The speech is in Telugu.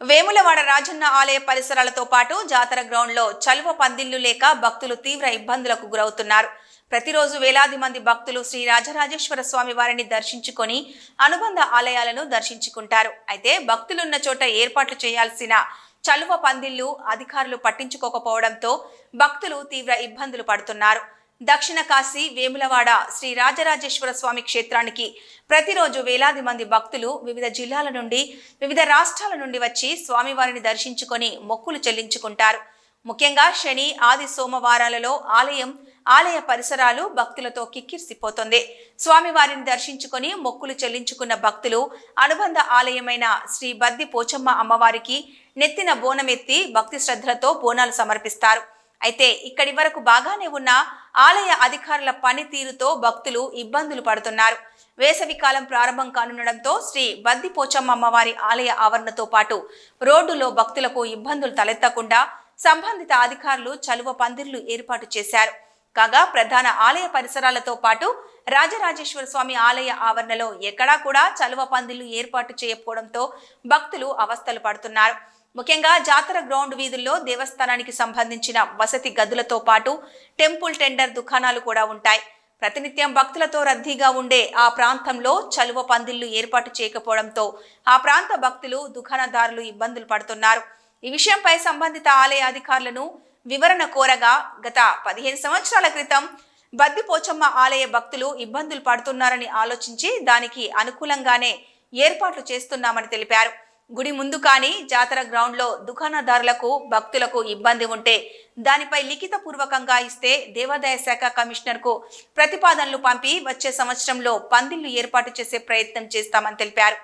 వేములవాడ రాజన్న ఆలయ పరిసరాలతో పాటు జాతర గ్రౌండ్లో చలువ పందిళ్ళు లేక భక్తులు తీవ్ర ఇబ్బందులకు గురవుతున్నారు. ప్రతిరోజు వేలాది మంది భక్తులు శ్రీ రాజరాజేశ్వర స్వామి వారిని దర్శించుకొని అనుబంధ ఆలయాలను దర్శించుకుంటారు. అయితే భక్తులున్న చోట ఏర్పాట్లు చేయాల్సిన చలువ పందిళ్ళు అధికారులు పట్టించుకోకపోవడంతో భక్తులు తీవ్ర ఇబ్బందులు పడుతున్నారు. దక్షిణ కాశీ వేములవాడ శ్రీ రాజరాజేశ్వర స్వామి క్షేత్రానికి ప్రతిరోజు వేలాది మంది భక్తులు వివిధ జిల్లాల నుండి వివిధ రాష్ట్రాల నుండి వచ్చి స్వామివారిని దర్శించుకొని మొక్కులు చెల్లించుకుంటారు. ముఖ్యంగా శని ఆది సోమవారాలలో ఆలయం ఆలయ పరిసరాలు భక్తులతో కిక్కిర్సిపోతుంది. స్వామివారిని దర్శించుకొని మొక్కులు చెల్లించుకున్న భక్తులు అనుబంధ ఆలయమైన శ్రీ బద్ది పోచమ్మ అమ్మవారికి నెత్తిన బోనమెత్తి భక్తి శ్రద్ధలతో బోనాలు సమర్పిస్తారు. అయితే ఇక్కడి వరకు బాగానే ఉన్న ఆలయ అధికారుల పనితీరుతో భక్తులు ఇబ్బందులు పడుతున్నారు. వేసవికాలం ప్రారంభం కానుండడంతో శ్రీ బద్దిపోచమ్మ అమ్మవారి ఆలయ ఆవరణతో పాటు రోడ్డులో భక్తులకు ఇబ్బందులు తలెత్తకుండా సంబంధిత అధికారులు చలువ పందిర్లు ఏర్పాటు చేశారు. కాగా ప్రధాన ఆలయ పరిసరాలతో పాటు రాజరాజేశ్వర స్వామి ఆలయ ఆవరణలో ఎక్కడా కూడా చలువ పందిళ్ళు ఏర్పాటు చేయకపోవడంతో భక్తులు అవస్థలు పడుతున్నారు. ముఖ్యంగా జాతర గ్రౌండ్ వీధుల్లో దేవస్థానానికి సంబంధించిన వసతి గదులతో పాటు టెంపుల్ టెండర్ దుకాణాలు కూడా ఉంటాయి. ప్రతినిత్యం భక్తులతో రద్దీగా ఉండే ఆ ప్రాంతంలో చలువ పందిళ్ళు ఏర్పాటు చేయకపోవడంతో ఆ ప్రాంత భక్తులు దుకాణదారులు ఇబ్బందులు పడుతున్నారు. ఈ విషయంపై సంబంధిత ఆలయ అధికారులను వివరణ కోరగా గత పదిహేను సంవత్సరాల క్రితం బద్దిపోచమ్మ ఆలయ భక్తులు ఇబ్బందులు పడుతున్నారని ఆలోచించి దానికి అనుకూలంగానే ఏర్పాట్లు చేస్తున్నామని తెలిపారు. గుడి ముందు కానీ జాతర గ్రౌండ్లో దుకాణదారులకు భక్తులకు ఇబ్బంది ఉంటే దానిపై లిఖితపూర్వకంగా ఇస్తే దేవాదాయ శాఖ కమిషనర్కు ప్రతిపాదనలు పంపి వచ్చే సంవత్సరంలో పందిళ్ళు ఏర్పాటు చేసే ప్రయత్నం చేస్తామని తెలిపారు.